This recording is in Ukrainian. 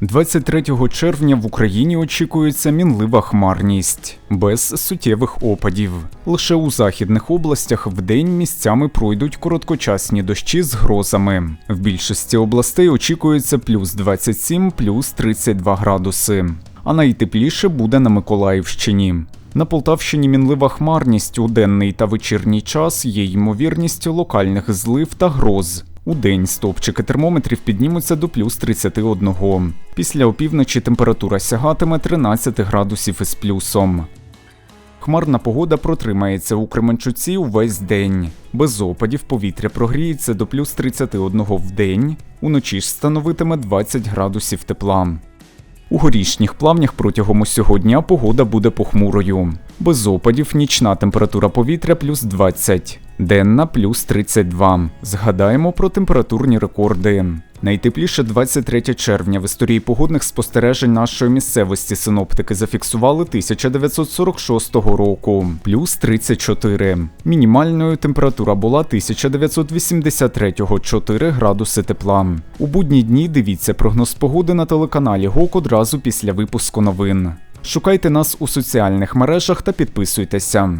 23 червня в Україні очікується мінлива хмарність, без суттєвих опадів. Лише у західних областях вдень місцями пройдуть короткочасні дощі з грозами. В більшості областей очікується плюс 27, плюс 32 градуси. А найтепліше буде на Миколаївщині. На Полтавщині мінлива хмарність у денний та вечірній час є ймовірність локальних злив та гроз. У день стовпчики термометрів піднімуться до плюс 31. Після опівночі температура сягатиме 13 градусів із плюсом. Хмарна погода протримається у Кременчуці увесь день. Без опадів повітря прогріється до плюс 31 в день, уночі ж становитиме 20 градусів тепла. У горішніх плавнях протягом усього дня погода буде похмурою. Без опадів нічна температура повітря плюс 20, денна плюс 32. Згадаємо про температурні рекорди. Найтепліше 23 червня в історії погодних спостережень нашої місцевості синоптики зафіксували 1946 року, плюс 34. Мінімальною температура була 1983 4 градуси тепла. У будні дні дивіться прогноз погоди на телеканалі ГОК одразу після випуску новин. Шукайте нас у соціальних мережах та підписуйтеся.